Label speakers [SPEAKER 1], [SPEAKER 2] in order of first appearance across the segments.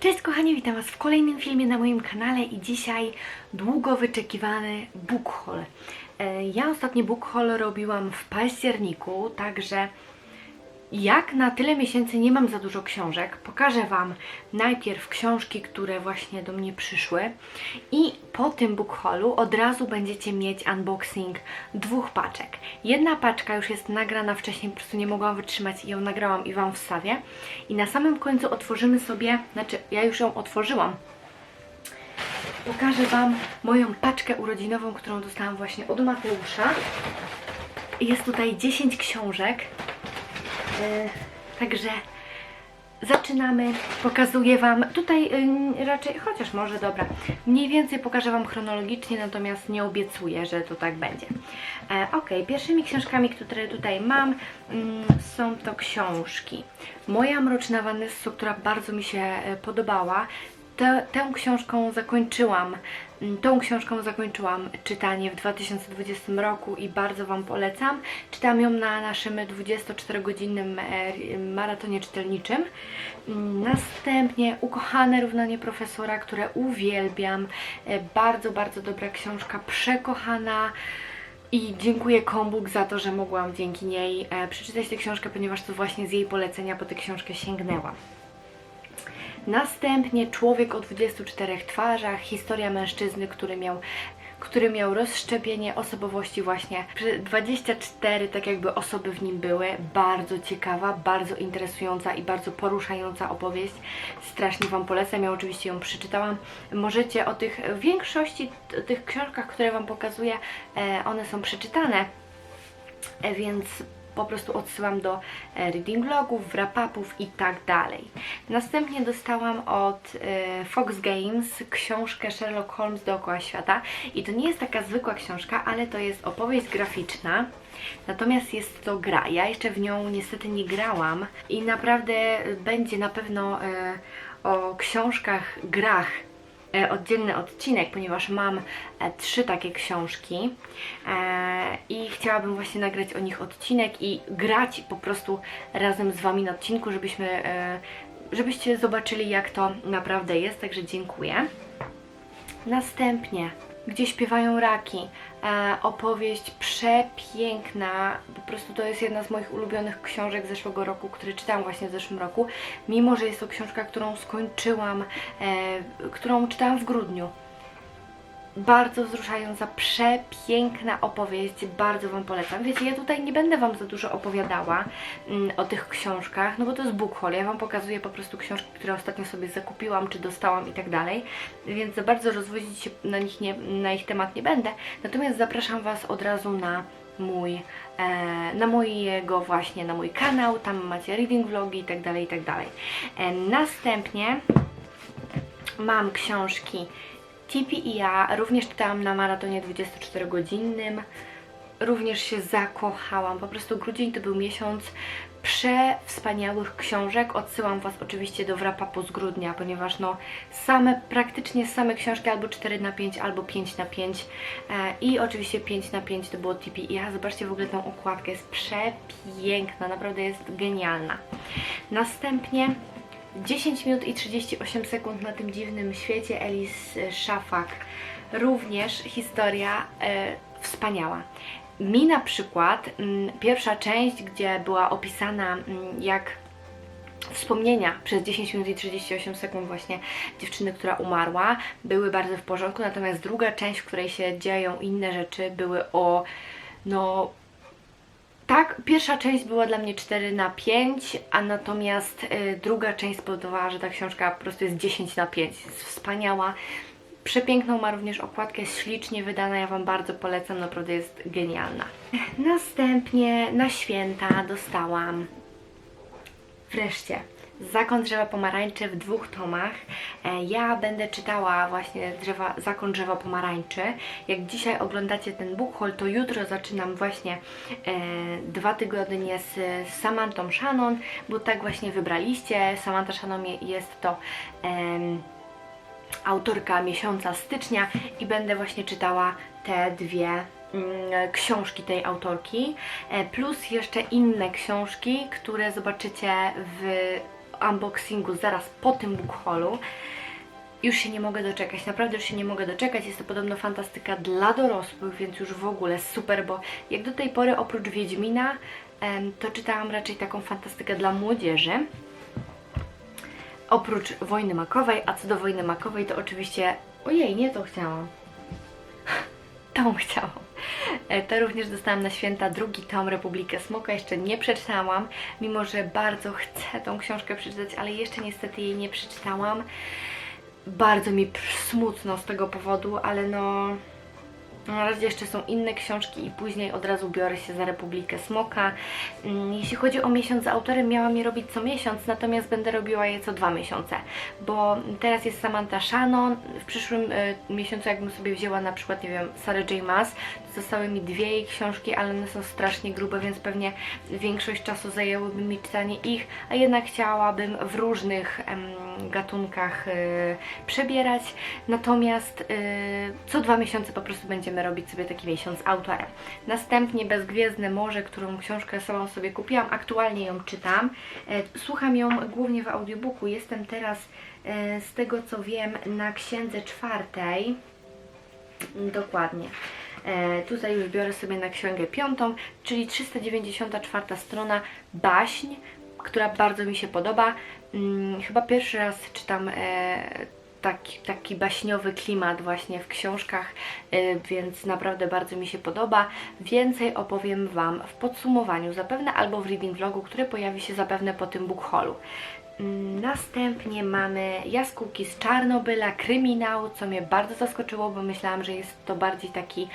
[SPEAKER 1] Cześć kochani, witam Was w kolejnym filmie na moim kanale i dzisiaj długo wyczekiwany book haul. E, Ja ostatni book haul robiłam w październiku, także jak na tyle miesięcy nie mam za dużo książek, pokażę Wam najpierw książki, które właśnie do mnie przyszły i po tym book haulu od razu będziecie mieć unboxing dwóch paczek. Jedna paczka już jest nagrana wcześniej, po prostu nie mogłam wytrzymać i ją nagrałam i Wam wstawię. I na samym końcu otworzymy sobie, znaczy ja już ją otworzyłam, pokażę Wam moją paczkę urodzinową, którą dostałam właśnie od Mateusza. Jest tutaj 10 książek. E, Także zaczynamy. Pokazuję Wam tutaj y, raczej, chociaż może dobra, mniej więcej pokażę Wam chronologicznie, natomiast nie obiecuję, że to tak będzie. E, ok, pierwszymi książkami, które tutaj mam, mm, są to książki. Moja Mroczna Vanessa, która bardzo mi się e, podobała. Tę, tę książką zakończyłam, mm, tą książką zakończyłam czytanie w 2020 roku i bardzo Wam polecam. Czytam ją na naszym 24-godzinnym e, maratonie czytelniczym. Mm, Następnie Ukochane równanie profesora, które uwielbiam. E, Bardzo, bardzo dobra książka, przekochana. I dziękuję Kombuk za to, że mogłam dzięki niej e, przeczytać tę książkę, ponieważ to właśnie z jej polecenia po tę książkę sięgnęłam. Następnie Człowiek o 24 twarzach, historia mężczyzny, który miał, który miał rozszczepienie osobowości właśnie. Przy- 24 tak jakby osoby w nim były. Bardzo ciekawa, bardzo interesująca i bardzo poruszająca opowieść. Strasznie Wam polecam, ja oczywiście ją przeczytałam. Możecie o tych, większości t- tych książkach, które Wam pokazuję, e, one są przeczytane. E, więc po prostu odsyłam do e, reading vlogów, wrap-upów i tak dalej. Następnie dostałam od e, Fox Games książkę Sherlock Holmes dookoła świata i to nie jest taka zwykła książka, ale to jest opowieść graficzna. Natomiast jest to gra. Ja jeszcze w nią niestety nie grałam i naprawdę będzie na pewno e, o książkach, grach oddzielny odcinek, ponieważ mam e, trzy takie książki e, i chciałabym właśnie nagrać o nich odcinek i grać po prostu razem z Wami na odcinku, żebyśmy, e, żebyście zobaczyli jak to naprawdę jest, także dziękuję. Następnie, gdzie śpiewają raki. E, opowieść przepiękna. Po prostu to jest jedna z moich ulubionych książek zeszłego roku, które czytałam właśnie w zeszłym roku. Mimo, że jest to książka, którą skończyłam, e, którą czytałam w grudniu. Bardzo wzruszająca, przepiękna opowieść, bardzo Wam polecam. Wiecie, ja tutaj nie będę Wam za dużo opowiadała mm, o tych książkach, no bo to jest book haul, ja Wam pokazuję po prostu książki, które ostatnio sobie zakupiłam, czy dostałam i tak dalej, więc za bardzo rozwodzić się na, nich nie, na ich temat nie będę, natomiast zapraszam Was od razu na mój, e, na mojego właśnie, na mój kanał, tam macie reading vlogi i tak dalej, i tak dalej. E, następnie mam książki Tipi i ja, również czytałam na maratonie 24-godzinnym, również się zakochałam. Po prostu grudzień to był miesiąc przewspaniałych książek. Odsyłam Was oczywiście do wrap-upu z grudnia, ponieważ no same, praktycznie same książki albo 4 na 5 albo 5 na 5 e, i oczywiście 5 na 5 to było Tipi i ja. Zobaczcie w ogóle tą okładkę, jest przepiękna, naprawdę jest genialna. Następnie 10 minut i 38 sekund na tym dziwnym świecie Elis Szafak. Również historia e, wspaniała. Mi na przykład pierwsza część, gdzie była opisana jak wspomnienia przez 10 minut i 38 sekund właśnie dziewczyny, która umarła, były bardzo w porządku, natomiast druga część, w której się dzieją inne rzeczy, były o no tak, pierwsza część była dla mnie 4 na 5, a natomiast y, druga część spowodowała, że ta książka po prostu jest 10 na 5. Jest wspaniała. Przepiękną ma również okładkę, ślicznie wydana, ja Wam bardzo polecam, naprawdę jest genialna. Następnie na święta dostałam Wreszcie, Zakon drzewa pomarańczy w dwóch tomach. E, Ja będę czytała właśnie drzewa, Zakon drzewa pomarańczy. Jak dzisiaj oglądacie ten book haul, to jutro zaczynam właśnie e, dwa tygodnie z, Samantą Shannon, bo tak właśnie wybraliście. Samantha Shannon je- jest to em, autorka miesiąca stycznia i będę właśnie czytała te dwie mm, książki tej autorki, e, plus jeszcze inne książki, które zobaczycie w unboxingu zaraz po tym book haulu. Już się nie mogę doczekać, naprawdę już się nie mogę doczekać. Jest to podobno fantastyka dla dorosłych, więc już w ogóle super, bo jak do tej pory oprócz Wiedźmina, to czytałam raczej taką fantastykę dla młodzieży. Oprócz Wojny Makowej, a co do Wojny Makowej, to oczywiście... Ojej, nie to chciałam. Tą chciałam. E, To również dostałam na święta drugi tom Republikę Smoka. Jeszcze nie przeczytałam, mimo że bardzo chcę tą książkę przeczytać, ale jeszcze niestety jej nie przeczytałam. Bardzo mi smutno z tego powodu, ale no. Na razie jeszcze są inne książki i później od razu biorę się za Republikę Smoka. Mm, Jeśli chodzi o miesiąc z autorem, miałam je robić co miesiąc, natomiast będę robiła je co dwa miesiące, bo teraz jest Samantha Shannon. W przyszłym y, miesiącu, jakbym sobie wzięła na przykład, nie wiem, Sarah J. Maas, zostały mi dwie jej książki, ale one są strasznie grube, więc pewnie większość czasu zajęłoby mi czytanie ich, a jednak chciałabym w różnych em, gatunkach y, przebierać. Natomiast y, co dwa miesiące po prostu będziemy robić sobie taki miesiąc z autorem. Następnie Bezgwiezdne Morze, którą książkę samą sobie kupiłam, aktualnie ją czytam. E, Słucham ją głównie w audiobooku. Jestem teraz e, z tego co wiem na księdze czwartej. Dokładnie. E, tutaj już biorę sobie na księgę piątą, czyli 394 strona baśń, która bardzo mi się podoba. Mm, chyba pierwszy raz czytam taki, taki baśniowy klimat właśnie w książkach, e, więc naprawdę bardzo mi się podoba. Więcej opowiem Wam w podsumowaniu, zapewne albo w reading vlogu, który pojawi się zapewne po tym book haulu. Mm, Następnie mamy Jaskółki z Czarnobyla, kryminał, co mnie bardzo zaskoczyło, bo myślałam, że jest to bardziej taki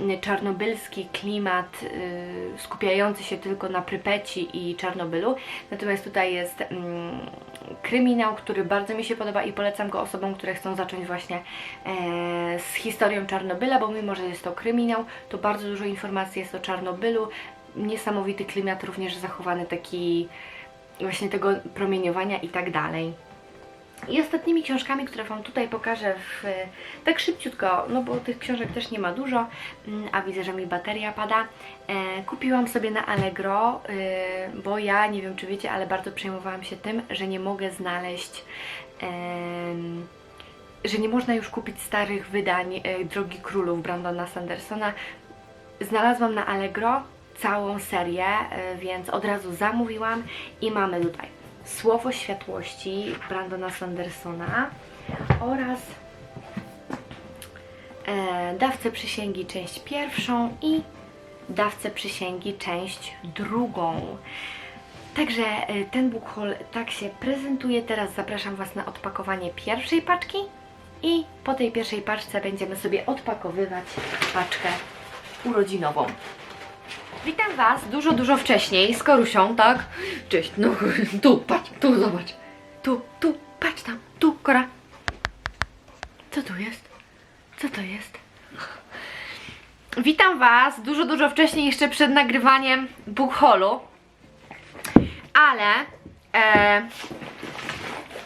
[SPEAKER 1] mm, czarnobylski klimat, yy, skupiający się tylko na Prypeci i Czarnobylu. Natomiast tutaj jest mm, kryminał, który bardzo mi się podoba i polecam go osobom, które chcą zacząć właśnie e, z historią Czarnobyla, bo mimo, że jest to kryminał, to bardzo dużo informacji jest o Czarnobylu. Niesamowity klimat, również zachowany taki właśnie tego promieniowania i tak dalej. I ostatnimi książkami, które Wam tutaj pokażę w, tak szybciutko, no bo tych książek też nie ma dużo, mm, a widzę, że mi bateria pada. E, kupiłam sobie na Allegro, e, bo ja, nie wiem czy wiecie, ale bardzo przejmowałam się tym, że nie mogę znaleźć, że nie można już kupić starych wydań e, Drogi Królów Brandona Sandersona. Znalazłam na Allegro całą serię, e, więc od razu zamówiłam i mamy tutaj Słowo Światłości Brandona Sandersona oraz e, Dawcę Przysięgi część pierwszą i Dawcę Przysięgi część drugą. Także e, ten book haul tak się prezentuje. Teraz zapraszam Was na odpakowanie pierwszej paczki i po tej pierwszej paczce będziemy sobie odpakowywać paczkę urodzinową. Witam Was dużo, dużo wcześniej z Korusią, tak? Cześć, no tu, patrz, tu, zobacz. Tu, tu, patrz tam, tu, Kora. Co tu jest? Co to jest? Witam Was dużo, dużo wcześniej, jeszcze przed nagrywaniem book. Ale e,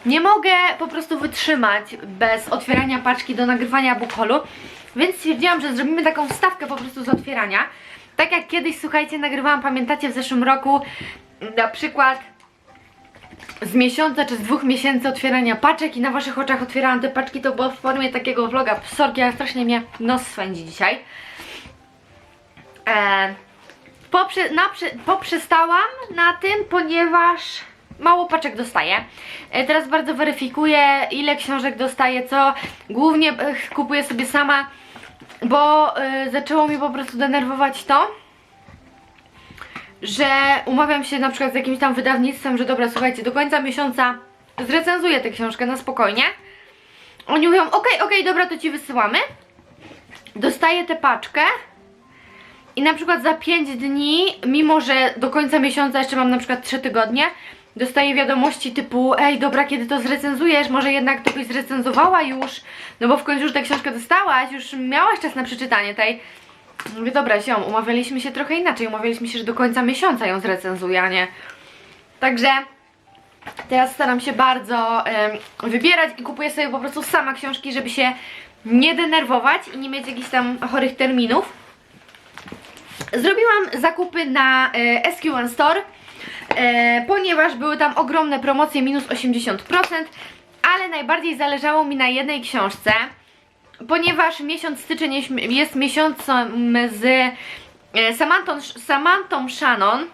[SPEAKER 1] nie mogę po prostu wytrzymać bez otwierania paczki do nagrywania book więc stwierdziłam, że zrobimy taką wstawkę po prostu z otwierania. Tak jak kiedyś, słuchajcie, nagrywałam, pamiętacie, w zeszłym roku na przykład z miesiąca czy z dwóch miesięcy otwierania paczek i na waszych oczach otwierałam te paczki, to było w formie takiego vloga. Sorki, ale strasznie mnie nos swędzi dzisiaj. E, poprze, na, poprzestałam na tym, ponieważ mało paczek dostaję. E, teraz bardzo weryfikuję, ile książek dostaję, co. Głównie e, kupuję sobie sama, bo e, zaczęło mi po prostu denerwować to, że umawiam się na przykład z jakimś tam wydawnictwem, że dobra, słuchajcie, do końca miesiąca zrecenzuję tę książkę na spokojnie. Oni mówią, okej, okej, dobra, to ci wysyłamy. Dostaję tę paczkę i na przykład za 5 dni, mimo że do końca miesiąca jeszcze mam na przykład 3 tygodnie, dostaję wiadomości typu ej, dobra, kiedy to zrecenzujesz, może jednak to byś zrecenzowała już, no bo w końcu już tę książkę dostałaś, już miałaś czas na przeczytanie tej. Mówię, dobra, ziom, umawialiśmy się trochę inaczej, umawialiśmy się, że do końca miesiąca ją zrecenzuję, a nie. Także teraz staram się bardzo em, wybierać i kupuję sobie po prostu sama książki, żeby się nie denerwować i nie mieć jakichś tam chorych terminów. Zrobiłam zakupy na e, SQ1 Store. E, ponieważ były tam ogromne promocje, minus 80%, ale najbardziej zależało mi na jednej książce, ponieważ miesiąc styczeń jest, jest miesiącem z e, Samantą, Samantą Shannon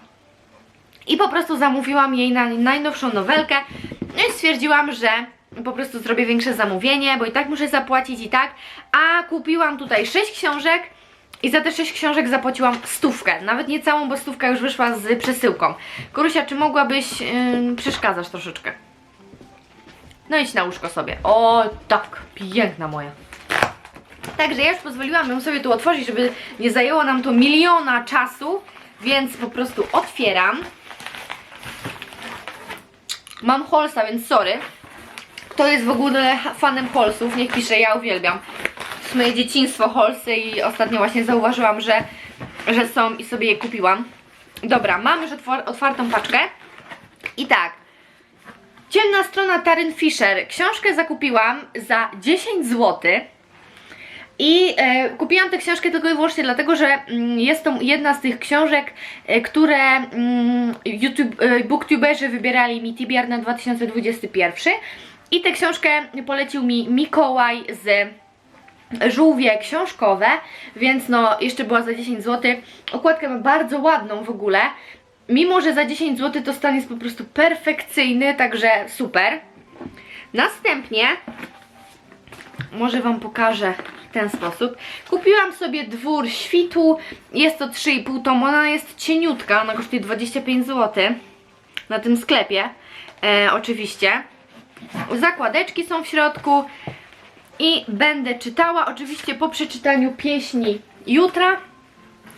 [SPEAKER 1] i po prostu zamówiłam jej na najnowszą nowelkę. No i stwierdziłam, że po prostu zrobię większe zamówienie, bo i tak muszę zapłacić i tak, a kupiłam tutaj 6 książek i za te 6 książek zapłaciłam stówkę, nawet nie całą, bo stówka już wyszła z przesyłką. Korusia, czy mogłabyś, yy, przeszkadzasz troszeczkę. No idź na łóżko sobie. O, tak, piękna moja. Także ja już pozwoliłam ją sobie tu otworzyć, żeby nie zajęło nam to miliona czasu, więc po prostu otwieram. Mam Holsa, więc sorry. Kto jest w ogóle fanem Holsów, niech pisze, ja uwielbiam. Moje dzieciństwo Holsy i ostatnio właśnie zauważyłam, że, że są i sobie je kupiłam. Dobra, mam już otwartą paczkę. I tak. Ciemna strona Taryn Fisher. Książkę zakupiłam za 10 zł. I e, kupiłam tę książkę tylko i wyłącznie dlatego, że mm, jest to jedna z tych książek, e, które mm, YouTube, e, booktuberzy wybierali mi TBR na 2021. I tę książkę polecił mi Mikołaj z żółwie książkowe, więc no jeszcze była za 10 zł. Okładkę ma bardzo ładną w ogóle. Mimo, że za 10 zł to stan jest po prostu perfekcyjny, także super. Następnie może Wam pokażę w ten sposób. Kupiłam sobie dwór świtu, jest to 3,5 tom, ona jest cieniutka, ona kosztuje 25 zł na tym sklepie, e, oczywiście. Zakładeczki są w środku i będę czytała, oczywiście po przeczytaniu pieśni jutra,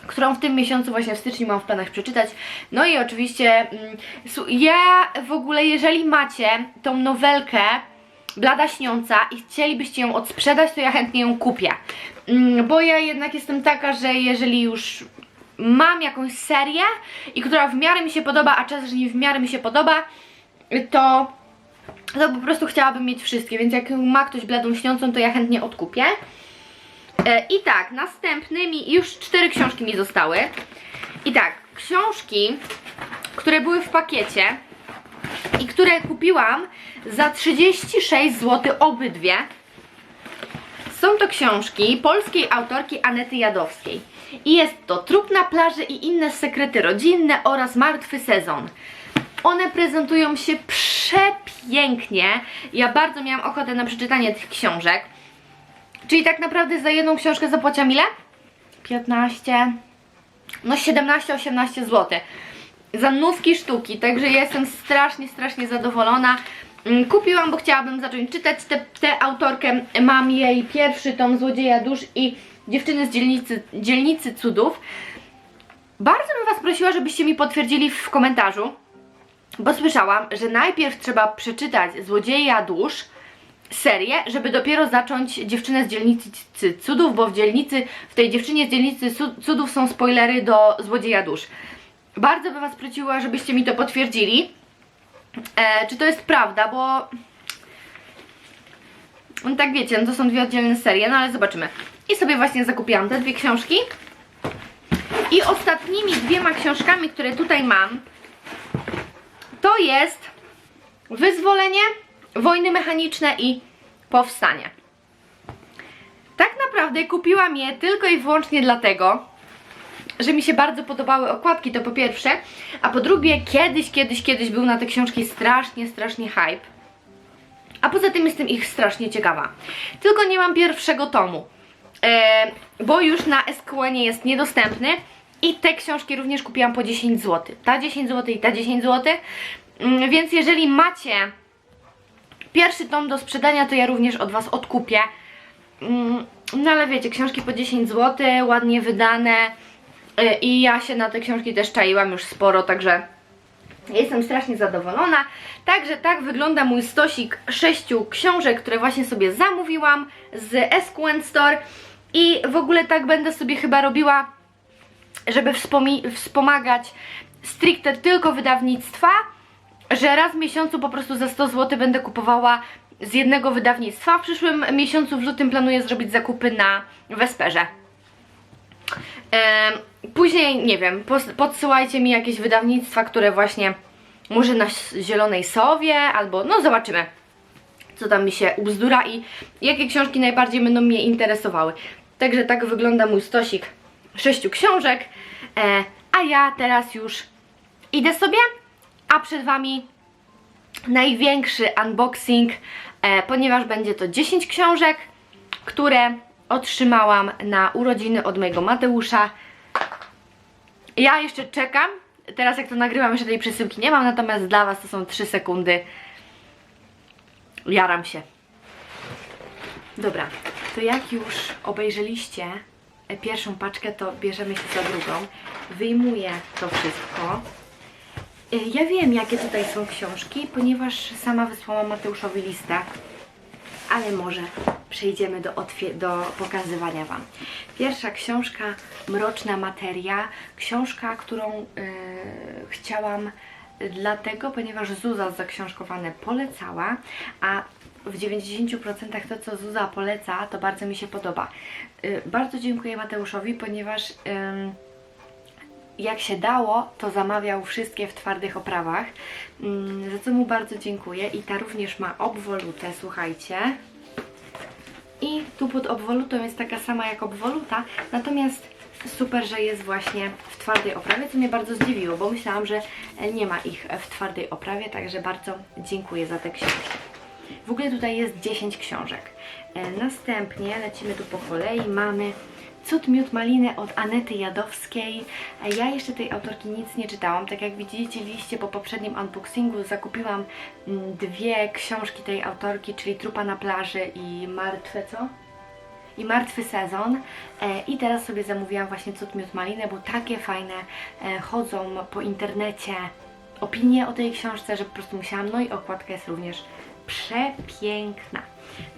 [SPEAKER 1] którą w tym miesiącu właśnie w styczniu mam w planach przeczytać. No i oczywiście mm, ja w ogóle, jeżeli macie tą nowelkę Blada Śniąca i chcielibyście ją odsprzedać, to ja chętnie ją kupię. Mm, Bo ja jednak jestem taka, że jeżeli już mam jakąś serię i która w miarę mi się podoba, a czas, że nie w miarę mi się podoba, to, to po prostu chciałabym mieć wszystkie, więc jak ma ktoś Bladą Śniącą, to ja chętnie odkupię. E, I tak, następnymi, już cztery książki mi zostały. I tak, książki, które były w pakiecie i które kupiłam za 36 zł obydwie. Są to książki polskiej autorki Anety Jadowskiej. I jest to Trup na plaży i inne sekrety rodzinne oraz Martwy sezon. One prezentują się przepięknie. Ja bardzo miałam ochotę na przeczytanie tych książek. Czyli tak naprawdę za jedną książkę zapłaciłam ile? 15, no 17-18 zł. Za nówki sztuki, także ja jestem strasznie, strasznie zadowolona. Mm, Kupiłam, bo chciałabym zacząć czytać tę tę autorkę. Mam jej pierwszy tom Złodzieja Dusz i Dziewczyny z dzielnicy, dzielnicy Cudów. Bardzo bym Was prosiła, żebyście mi potwierdzili w komentarzu, bo słyszałam, że najpierw trzeba przeczytać Złodzieja Dusz, serię, żeby dopiero zacząć dziewczynę z dzielnicy cudów, bo w dzielnicy, w tej dziewczynie z dzielnicy cudów są spoilery do złodzieja dusz. Bardzo bym was prosiła, żebyście mi to potwierdzili. E, czy to jest prawda, bo no tak wiecie, no to są dwie oddzielne serie, no ale zobaczymy. I sobie właśnie zakupiłam te dwie książki. I ostatnimi dwiema książkami, które tutaj mam, to jest Wyzwolenie, Wojny mechaniczne i Powstanie. Tak naprawdę kupiłam je tylko i wyłącznie dlatego, że mi się bardzo podobały okładki, to po pierwsze, a po drugie kiedyś, kiedyś, kiedyś był na te książki strasznie, strasznie hype. A poza tym jestem ich strasznie ciekawa. Tylko nie mam pierwszego tomu, e, bo już na SQN jest niedostępny i te książki również kupiłam po 10 zł. Ta 10 zł i ta 10 zł. Więc jeżeli macie pierwszy tom do sprzedania, to ja również od Was odkupię. Mm, No ale wiecie, książki po 10 zł, ładnie wydane y, i ja się na te książki też czaiłam już sporo, także jestem strasznie zadowolona. Także tak wygląda mój stosik sześciu książek, które właśnie sobie zamówiłam z SQN Store i w ogóle tak będę sobie chyba robiła, żeby wspomagać stricte tylko wydawnictwa, że raz w miesiącu po prostu za 100 zł będę kupowała z jednego wydawnictwa. W przyszłym miesiącu w lutym planuję zrobić zakupy na Vesperze. Em, Później, nie wiem, podsyłajcie mi jakieś wydawnictwa, które właśnie może na Zielonej Sowie, albo no zobaczymy, co tam mi się ubzdura i jakie książki najbardziej będą mnie interesowały. Także tak wygląda mój stosik sześciu książek, a ja teraz już idę sobie, a przed Wami największy unboxing, e, ponieważ będzie to 10 książek, które otrzymałam na urodziny od mojego Mateusza. Ja jeszcze czekam. Teraz jak to nagrywam, jeszcze tej przesyłki nie mam, natomiast dla Was to są 3 sekundy. Jaram się. Dobra, to jak już obejrzeliście e, pierwszą paczkę, to bierzemy się za drugą. Wyjmuję to wszystko. E, Ja wiem, jakie tutaj są książki, ponieważ sama wysłałam Mateuszowi listę, ale może przejdziemy do, do pokazywania Wam. Pierwsza książka Mroczna Materia, książka, którą e, chciałam dlatego, ponieważ Zuza zaksiążkowane polecała, a w 90% to, co Zuza poleca, to bardzo mi się podoba. E, bardzo dziękuję Mateuszowi, ponieważ... jak się dało, to zamawiał wszystkie w twardych oprawach, za co mu bardzo dziękuję. I ta również ma obwolutę, słuchajcie. I tu pod obwolutą jest taka sama jak obwoluta, natomiast super, że jest właśnie w twardej oprawie, co mnie bardzo zdziwiło, bo myślałam, że nie ma ich w twardej oprawie, także bardzo dziękuję za te książki. W ogóle tutaj jest 10 książek. E, Następnie lecimy tu po kolei. Mamy Cud Miód Maliny od Anety Jadowskiej. E, Ja jeszcze tej autorki nic nie czytałam. Tak jak widzieliście po poprzednim unboxingu, zakupiłam mm, dwie książki tej autorki, czyli Trupa na plaży i Martwe co? i Martwy Sezon e, i teraz sobie zamówiłam właśnie Cud Miód Maliny, bo takie fajne chodzą po internecie opinie o tej książce, że po prostu musiałam, no i okładka jest również przepiękna.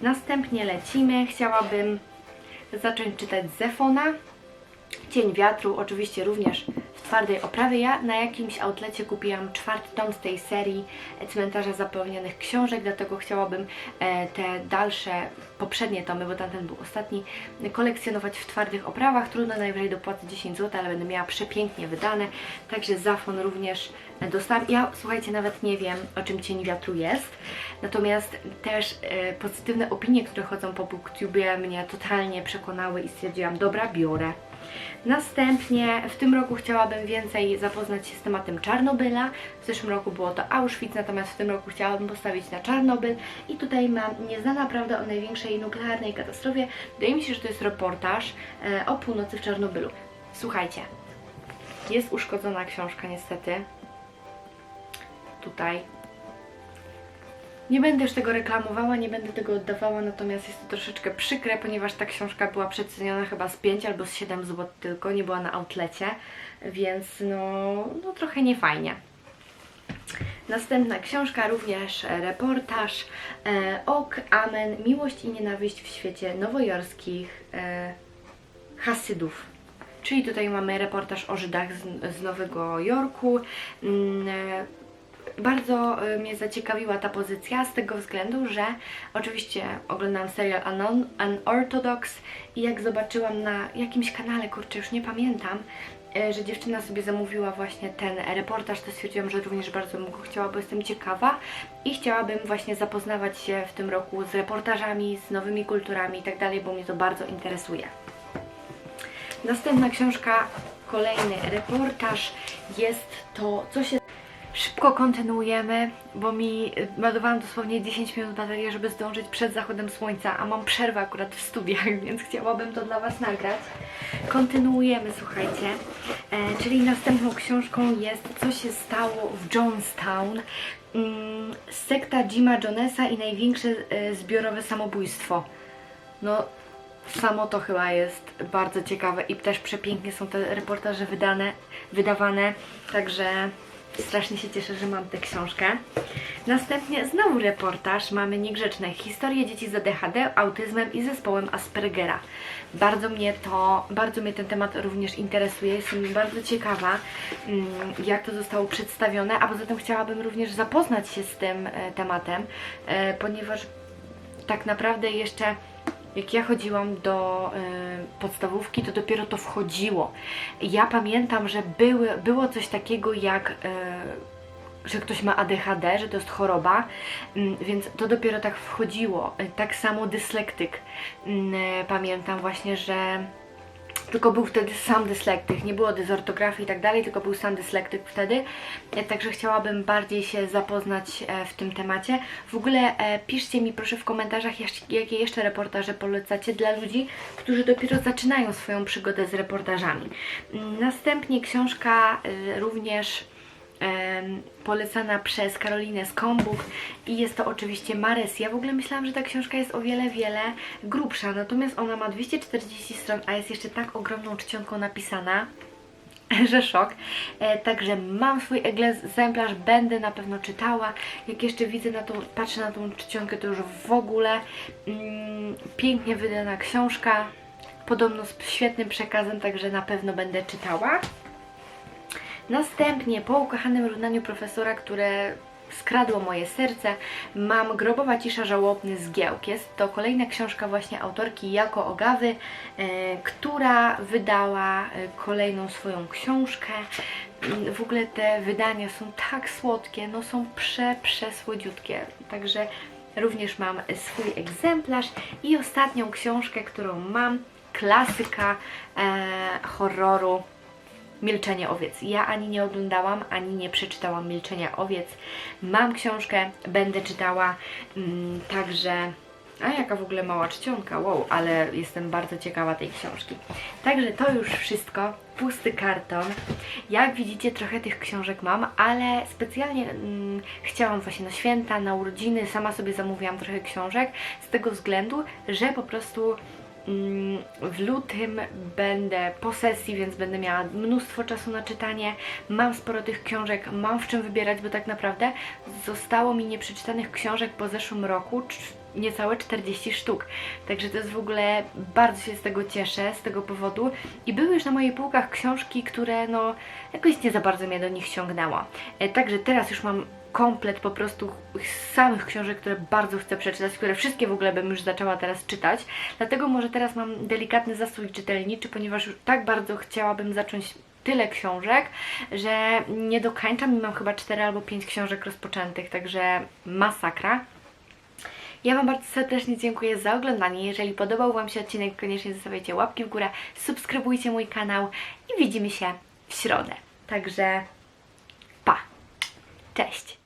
[SPEAKER 1] Następnie lecimy, chciałabym zacząć czytać Zefona, Cień wiatru, oczywiście również twardej oprawie. Ja na jakimś outlecie kupiłam czwarty tom z tej serii Cmentarza Zapełnionych Książek, dlatego chciałabym e, te dalsze, poprzednie tomy, bo tamten był ostatni, kolekcjonować w twardych oprawach. Trudno, najwyżej dopłacę 10 zł, ale będę miała przepięknie wydane. Także Zafon również dostałam. Ja, słuchajcie, nawet nie wiem, o czym Cień Wiatru jest. Natomiast też e, pozytywne opinie, które chodzą po BookTubie mnie totalnie przekonały i stwierdziłam, dobra, biorę. Następnie w tym roku chciałabym więcej zapoznać się z tematem Czarnobyla. W zeszłym roku było to Auschwitz, natomiast w tym roku chciałabym postawić na Czarnobyl. I tutaj mam Nieznana prawda o największej nuklearnej katastrofie. Wydaje mi się, że to jest reportaż e, o północy w Czarnobylu. Słuchajcie, jest uszkodzona książka niestety. Tutaj nie będę już tego reklamowała, nie będę tego oddawała, natomiast jest to troszeczkę przykre, ponieważ ta książka była przeceniona chyba z 5 albo z 7 zł tylko, nie była na outlecie, więc no, no trochę niefajnie. Następna książka, również reportaż e, Ok, Amen, Miłość i Nienawiść w świecie nowojorskich e, Hasydów. Czyli tutaj mamy reportaż o Żydach z, z Nowego Jorku. Mm, e, bardzo y, mnie zaciekawiła ta pozycja z tego względu, że oczywiście oglądałam serial Unknown- Unorthodox i jak zobaczyłam na jakimś kanale, kurczę, już nie pamiętam, y, że dziewczyna sobie zamówiła właśnie ten reportaż, to stwierdziłam, że również bardzo bym go chciała, bo jestem ciekawa i chciałabym właśnie zapoznawać się w tym roku z reportażami, z nowymi kulturami i tak dalej, bo mnie to bardzo interesuje. Następna książka, kolejny reportaż, jest to, co się Szybko kontynuujemy, bo mi y, ładowałam dosłownie 10 minut baterię, żeby zdążyć przed zachodem słońca, a mam przerwę akurat w studiach, więc chciałabym to dla Was nagrać. Kontynuujemy, słuchajcie, e, czyli następną książką jest Co się stało w Jonestown. Mm, sekta Jima Jonesa i największe e, zbiorowe samobójstwo. No, samo to chyba jest bardzo ciekawe i też przepięknie są te reportaże wydane, wydawane, także strasznie się cieszę, że mam tę książkę. Następnie znowu reportaż, mamy niegrzeczne historie dzieci z ADHD, autyzmem i zespołem Aspergera. Bardzo mnie to, bardzo mnie ten temat również interesuje, jestem bardzo ciekawa mm, jak to zostało przedstawione, a poza tym chciałabym również zapoznać się z tym e, tematem, e, ponieważ tak naprawdę jeszcze jak ja chodziłam do y, podstawówki, to dopiero to wchodziło. Ja pamiętam, że były, było coś takiego jak y, że ktoś ma ADHD, że to jest choroba, mm, więc to dopiero tak wchodziło. Y, Tak samo dyslektyk. Mm, Pamiętam właśnie, że tylko był wtedy sam dyslektyk, nie było dysortografii i tak dalej, tylko był sam dyslektyk wtedy. E, Także chciałabym bardziej się zapoznać e, w tym temacie. W ogóle e, piszcie mi proszę w komentarzach, jakie jeszcze reportaże polecacie dla ludzi, którzy dopiero zaczynają swoją przygodę z reportażami. Mm, Następnie książka również polecana przez Karolinę Skombuk i jest to oczywiście Mares. Ja w ogóle myślałam, że ta książka jest o wiele, wiele grubsza, natomiast ona ma 240 stron, a jest jeszcze tak ogromną czcionką napisana, że szok. E, także mam swój egzemplarz, będę na pewno czytała. Jak jeszcze widzę na tą, patrzę na tą czcionkę, to już w ogóle mm, pięknie wydana książka, podobno z świetnym przekazem, także na pewno będę czytała. Następnie po ukochanym równaniu profesora, które skradło moje serce, mam Grobowa cisza żałobny zgiełk. Jest to kolejna książka właśnie autorki Jako Ogawy, e, która wydała e, kolejną swoją książkę. Mm, W ogóle te wydania są tak słodkie, no są prze, przesłodziutkie. Także również mam swój egzemplarz i ostatnią książkę, którą mam, klasyka e, horroru Milczenie owiec. Ja ani nie oglądałam, ani nie przeczytałam Milczenia owiec. Mam książkę, będę czytała, mm, także... A jaka w ogóle mała czcionka, wow, ale jestem bardzo ciekawa tej książki. Także to już wszystko, pusty karton. Jak widzicie, trochę tych książek mam, ale specjalnie mm, chciałam właśnie na święta, na urodziny, sama sobie zamówiłam trochę książek, z tego względu, że po prostu W lutym będę po sesji, więc będę miała mnóstwo czasu na czytanie. Mam sporo tych książek, mam w czym wybierać, bo tak naprawdę zostało mi nieprzeczytanych książek po zeszłym roku niecałe 40 sztuk. Także to jest w ogóle, bardzo się z tego cieszę, z tego powodu. I były już na moich półkach książki, które no jakoś nie za bardzo mnie do nich ciągnęło. E, Także teraz już mam komplet po prostu samych książek, które bardzo chcę przeczytać, które wszystkie w ogóle bym już zaczęła teraz czytać. Dlatego może teraz mam delikatny zastój czytelniczy, ponieważ już tak bardzo chciałabym zacząć tyle książek, że nie dokańczam i mam chyba 4 albo 5 książek rozpoczętych, także masakra. Ja Wam bardzo serdecznie dziękuję za oglądanie. Jeżeli podobał Wam się odcinek, koniecznie zostawiajcie łapki w górę, subskrybujcie mój kanał i widzimy się w środę. Także pa! Cześć!